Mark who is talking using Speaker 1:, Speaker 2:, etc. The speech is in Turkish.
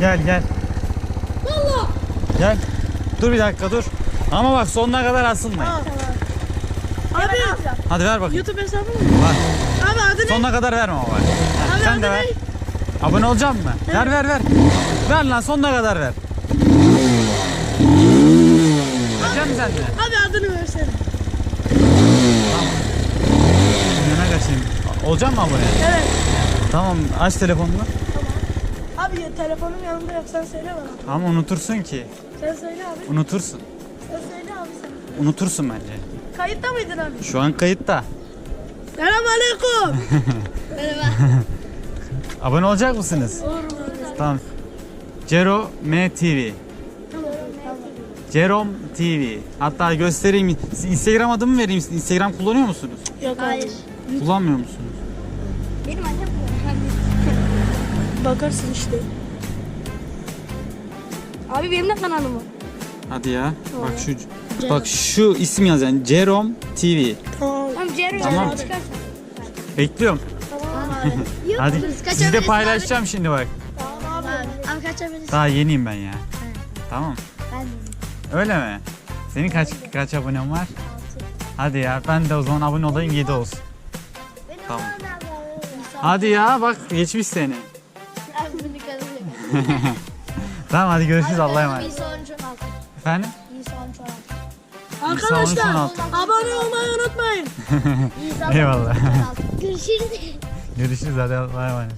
Speaker 1: Gel gel.
Speaker 2: Valla.
Speaker 1: Gel. Dur bir dakika dur. Ama bak sonuna kadar asılmayın.
Speaker 2: Abi
Speaker 1: Hadi ver bakayım.
Speaker 2: YouTube hesabı mı?
Speaker 1: Var.
Speaker 2: Abi adı ne?
Speaker 1: Sonuna kadar verme ama bak.
Speaker 2: Abi
Speaker 1: sen de ver.
Speaker 2: ne?
Speaker 1: Abone olacak mısın? Ver ver ver. Ver lan sonuna kadar ver. Verecek misin sen de?
Speaker 2: Abi adını versene.
Speaker 1: Yana kaçayım. Olacak mı abone?
Speaker 2: Evet.
Speaker 1: Tamam aç telefonunu.
Speaker 2: Abi ya, telefonum yanımda yok sen söyle bana.
Speaker 1: Ama unutursun ki.
Speaker 2: Sen söyle abi.
Speaker 1: Unutursun.
Speaker 2: Sen söyle abi sen.
Speaker 1: Unutursun bence.
Speaker 2: Kayıtta mıydın abi?
Speaker 1: Şu an kayıtta.
Speaker 2: Selam aleyküm.
Speaker 1: Abone olacak mısınız? Tamam. Cero M TV. Cerom TV. Hatta göstereyim. Instagram adımı vereyim. Instagram kullanıyor musunuz?
Speaker 2: Yok
Speaker 3: Hayır.
Speaker 1: Kullanmıyor musunuz?
Speaker 3: Benim annem
Speaker 2: Bakarsın işte.
Speaker 3: Abi benim de kanalım var.
Speaker 1: Hadi ya. Bak şu bak şu isim yaz yani Cerom TV.
Speaker 2: Tamam.
Speaker 3: Tamam
Speaker 1: Tamam. Bekliyorum.
Speaker 3: Yok.
Speaker 1: Hadi.
Speaker 3: biz
Speaker 1: Sizi de
Speaker 3: kaçabiliriz
Speaker 1: paylaşacağım şimdi bak.
Speaker 3: Abi, abi kaçabiliriz.
Speaker 1: Daha yeniyim ben ya. Tamam.
Speaker 3: Ben de.
Speaker 1: Öyle mi? Senin kaç kaç abonen var? Hadi ya ben de o zaman abone olayım 7 olsun. Tamam. Hadi ya bak geçmiş seni. Tamam hadi görüşürüz Allah'a emanet.
Speaker 3: İsa 13 16.
Speaker 1: Efendim?
Speaker 3: İsa 13 16.
Speaker 2: Arkadaşlar
Speaker 1: 16.
Speaker 2: abone olmayı unutmayın.
Speaker 3: İsa
Speaker 1: Eyvallah.
Speaker 3: 13 16. Görüşürüz.
Speaker 1: Görüşürüz hadi Allah'a emanet.